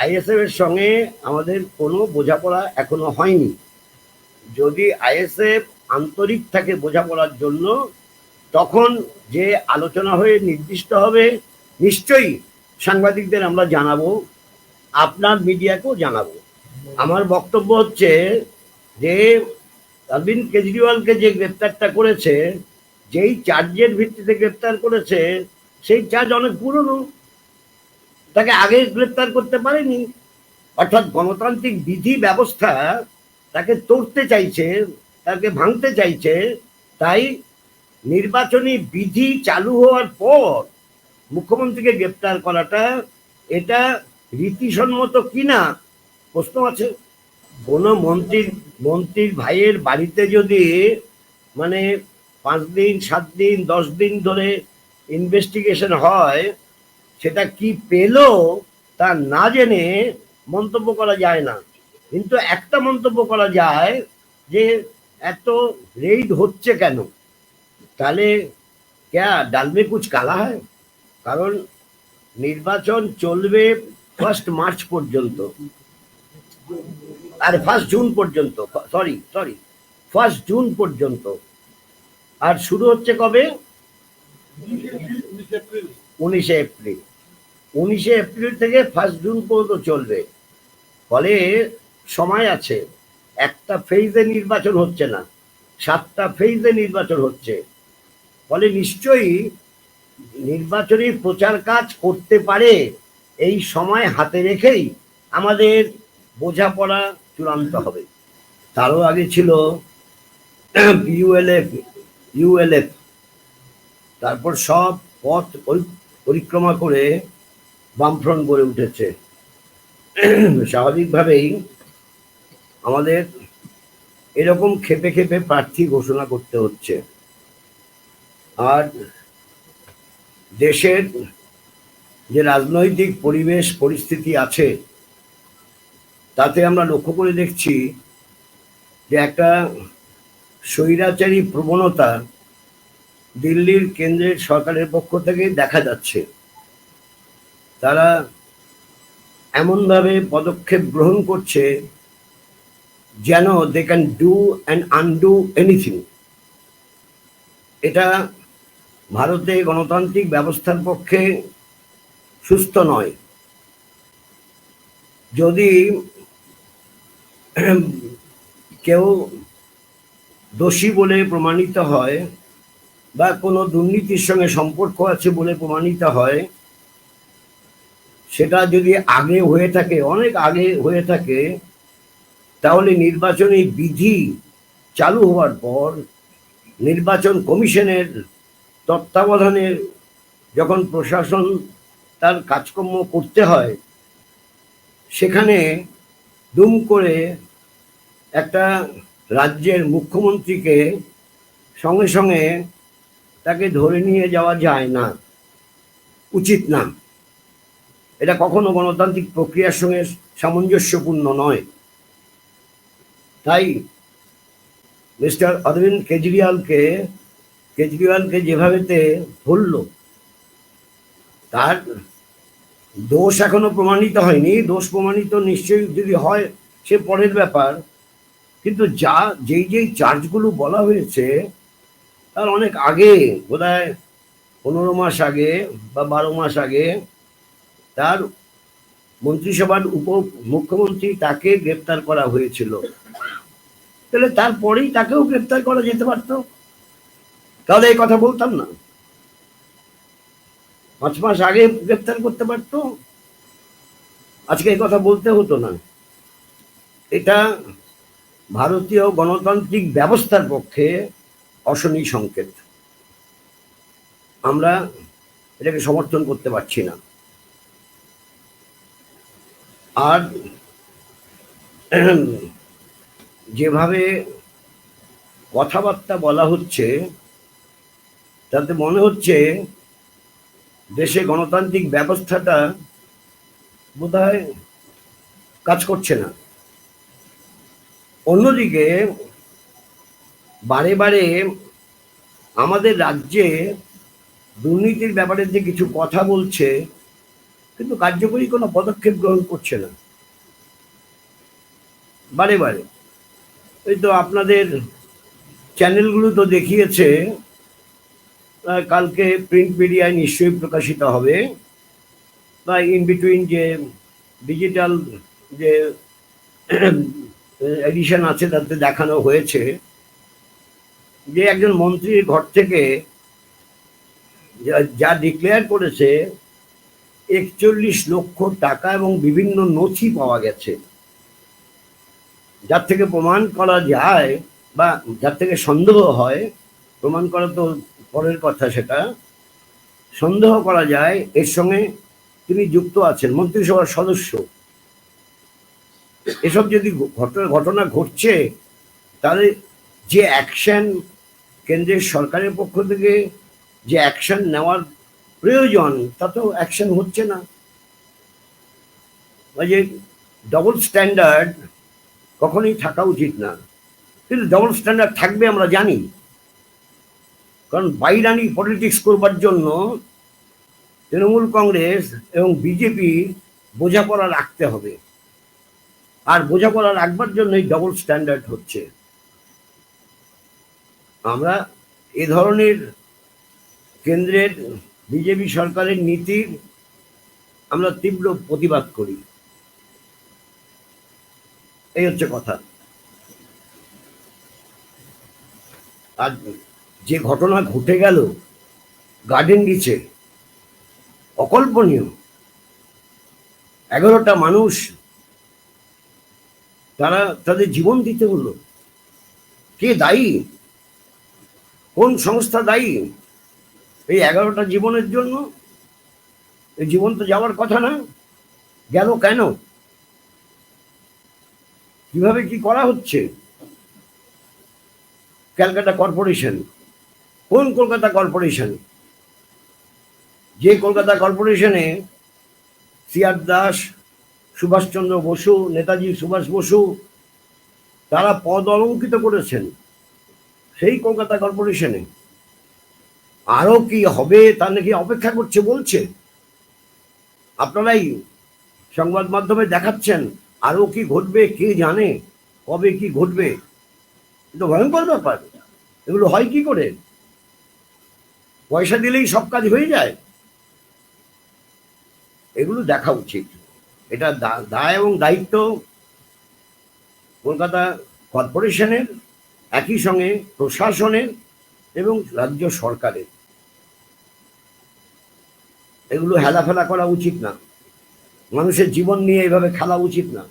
ISF এর সঙ্গে আমাদের কোনো বোঝাপড়া এখনও হয়নি। যদি আইএসএফ আন্তরিক থাকে বোঝাপড়ার জন্য, তখন যে আলোচনা হয়ে নির্দিষ্ট হবে, নিশ্চয়ই সাংবাদিকদের আমরা জানাব, আপনার মিডিয়াকেও জানাব। আমার বক্তব্য হচ্ছে যে, অরবিন্দ কেজরিওয়ালকে যে গ্রেপ্তারটা করেছে, যেই চার্জের ভিত্তিতে গ্রেপ্তার করেছে, সেই চার্জ অনেক পুরনো। তাকে আগে গ্রেপ্তার করতে পারেনি। অর্থাৎ গণতান্ত্রিক বিধি ব্যবস্থা তাকে তোড়তে চাইছে, তাকে ভাঙতে চাইছে, তাই নির্বাচনী বিধি চালু হওয়ার পর মুখ্যমন্ত্রীকে গ্রেপ্তার করাটা এটা রীতিসম্মত কিনা প্রশ্ন আছে। কোনো মন্ত্রীর মন্ত্রীর ভাইয়ের বাড়িতে যদি মানে পাঁচ দিন, সাত দিন, দশ দিন ধরে ইনভেস্টিগেশন হয় সেটা কি পেল তা না জেনে মন্তব্য করা যায় না। কিন্তু একটা মন্তব্য করা যায় যে এত রেইড হচ্ছে কেন? তাহলে ক্যা ডালমে কুচ কালা হয় কারণ নির্বাচন চলবে ফার্স্ট মার্চ পর্যন্ত। আর ফার্স্ট জুন পর্যন্ত। সরি সরি ফার্স্ট জুন পর্যন্ত। আর শুরু হচ্ছে কবে? উনিশে এপ্রিল। উনিশে এপ্রিল থেকে ফার্স্ট জুন পর্যন্ত চলবে। ফলে সময় আছে। একটা ফেজে নির্বাচন হচ্ছে না। সাতটা ফেজে নির্বাচন হচ্ছে। ফলে নিশ্চয়ই নির্বাচনী প্রচার কাজ করতে পারে এই সময় হাতে রেখেই আমাদের বোঝাপড়া চূড়ান্ত হবে। তারও আগে ছিল ইউএলএফ ইউএলএফ। তারপর সব পথ পরি- পরিক্রমা করে বামফ্রন্ট গড়ে উঠেছে। স্বাভাবিকভাবেই আমাদের এরকম খেপে খেপে প্রার্থী ঘোষণা করতে হচ্ছে। আর দেশের যে রাজনৈতিক পরিবেশ, পরিস্থিতি আছে, তাতে আমরা লক্ষ্য করে দেখছি যে একটা স্বৈরাচারী প্রবণতা দিল্লির কেন্দ্রের সরকারের পক্ষ থেকে দেখা যাচ্ছে। তারা এমনভাবে পদক্ষেপ গ্রহণ করছে যেন they can do and undo anything এটা ভারতে গণতান্ত্রিক ব্যবস্থার পক্ষে সুস্থ নয়। যদি কেউ দোষী বলে প্রমাণিত হয় বা কোনো দুর্নীতির সঙ্গে সম্পর্ক আছে বলে প্রমাণিত হয় সেটা যদি আগে হয়ে থাকে, অনেক আগে হয়ে থাকে, তাহলে নির্বাচনী বিধি চালু হওয়ার পর নির্বাচন কমিশনের তত্ত্বাবধানে যখন প্রশাসন তার কাজকর্ম করতে হয়, সেখানে দুম করে একটা রাজ্যের মুখ্যমন্ত্রীকে সঙ্গে সঙ্গে তাকে ধরে নিয়ে যাওয়া যায় না, উচিত না। এটা কখনো গণতান্ত্রিক প্রক্রিয়ার সঙ্গে সামঞ্জস্যপূর্ণ নয়। তাই মিস্টার অরবিন্দ কেজরিওয়ালকে কেজরিওয়ালকে যেভাবেতে ধরল তার দোষ এখনও প্রমাণিত হয়নি। দোষ প্রমাণিত নিশ্চয়ই যদি হয়, সে পরের ব্যাপার। কিন্তু যা, যেই যেই চার্জগুলো বলা হয়েছে, তার অনেক আগে, বোধহয় পনেরো মাস আগে বা বারো মাস আগে তার মন্ত্রিসভার উপ মুখ্যমন্ত্রী তাকে গ্রেপ্তার করা হয়েছিল। তাহলে তারপরেই তাকেও গ্রেপ্তার করা যেতে পারতো। তাহলে এই কথা বলতাম না। পাঁচ মাস আগে গ্রেপ্তার করতে পারতো। আজকে এই কথা বলতে হতো না। এটা ভারতীয় গণতান্ত্রিক ব্যবস্থার পক্ষে অশনি সংকেত। আমরা এটাকে সমর্থন করতে পারছি না। আর যেভাবে কথাবার্তা বলা হচ্ছে, তাতে মনে হচ্ছে দেশে গণতান্ত্রিক ব্যবস্থাটা বোধহয় কাজ করছে না। অন্যদিকে বারে বারে আমাদের রাজ্যে দুর্নীতির ব্যাপারে যে কিছু কথা বলছে কিন্তু কার্যকরী কোনো পদক্ষেপ গ্রহণ করছে না। বারে বারে। এই তো আপনাদের চ্যানেলগুলো তো দেখিয়েছে কালকে প্রিন্ট মিডিয়ায় নিশ্চয়ই প্রকাশিত হবে। বা ইন বিটুইন যে ডিজিটাল যে এডিশন আছে, তাতে দেখানো হয়েছে যে একজন মন্ত্রীর ঘর থেকে যা- যা ডিক্লেয়ার করেছে একচল্লিশ লক্ষ টাকা এবং বিভিন্ন নথি পাওয়া গেছে। যার থেকে প্রমাণ করা যায় বা যার থেকে সন্দেহ হয়, প্রমাণ করা তো পরের কথা সেটা, সন্দেহ করা যায় এর সঙ্গে তিনি যুক্ত আছেন, মন্ত্রিসভার সদস্য। এসব যদি ঘটনা ঘটনা ঘটছে, তাহলে যে অ্যাকশন কেন্দ্রের সরকারের পক্ষ থেকে যে অ্যাকশন নেওয়ার প্রয়োজন তা তো অ্যাকশন হচ্ছে না। যে ডবল স্ট্যান্ডার্ড কখনোই থাকা উচিত না। কিন্তু ডবল স্ট্যান্ডার্ড থাকবে আমরা জানি। কারণ বাইরানি পলিটিক্স করবার জন্য তৃণমূল কংগ্রেস এবং বিজেপি বোঝাপড়া রাখতে হবে। আর বোঝাপড়া রাখবার জন্যই ডবল স্ট্যান্ডার্ড হচ্ছে। আমরা এ ধরনের কেন্দ্রের বিজেপি সরকারের নীতির আমরা তীব্র প্রতিবাদ করি। এই হচ্ছে কথা। আর যে ঘটনা ঘটে গেল গার্ডেন নিচে অকল্পনীয়। এগারোটা মানুষ তারা তাদের জীবন দিতে হলো কে দায়ী? কোন সংস্থা দায়ী? এই এগারোটা জীবনের জন্য এই জীবন তো যাওয়ার কথা না, গেল কেন? কীভাবে কি করা হচ্ছে? Calcutta corporation. কোন কলকাতা কর্পোরেশন? যে কলকাতা কর্পোরেশনে সিআর দাস, সুভাষচন্দ্র বসু, নেতাজি সুভাষ বসু, তারা পদ অলঙ্কিত করেছেন, সেই কলকাতা কর্পোরেশনে। আরও কি হবে তা নাকি অপেক্ষা করছে বলছে? আপনারাই সংবাদ মাধ্যমে দেখাচ্ছেন আরও কি ঘটবে, কে জানে, কবে কি ঘটবে? কিন্তু ভয়ঙ্কর ব্যাপার। এগুলো হয় কি করে? পয়সা দিলেই সব কাজ হয়ে যায়। এগুলো দেখা উচিত। এটা দায় এবং দায়িত্ব কলকাতা কর্পোরেশনের, একই সঙ্গে প্রশাসনের এবং রাজ্য সরকারের। এগুলো হেলাফেলা করা উচিত না। মানুষের জীবন নিয়ে এভাবে খেলা উচিত না।